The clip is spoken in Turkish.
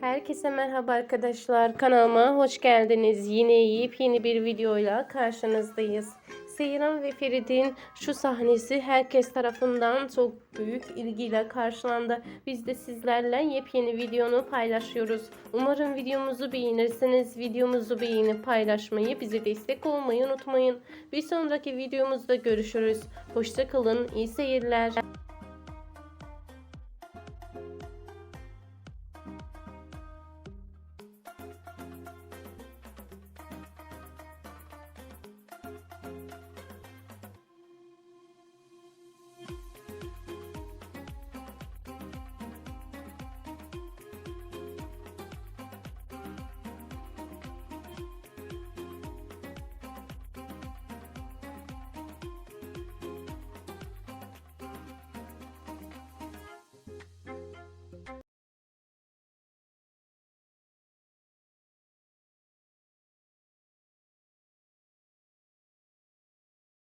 Herkese merhaba arkadaşlar. Kanalıma hoş geldiniz. Yine yepyeni bir videoyla karşınızdayız. Seyran ve Ferit'in şu sahnesi herkes tarafından çok büyük ilgiyle karşılandı. Biz de sizlerle yepyeni videonu paylaşıyoruz. Umarım videomuzu beğenirsiniz. Videomuzu beğenip paylaşmayı, bize destek olmayı unutmayın. Bir sonraki videomuzda görüşürüz. Hoşçakalın, iyi seyirler.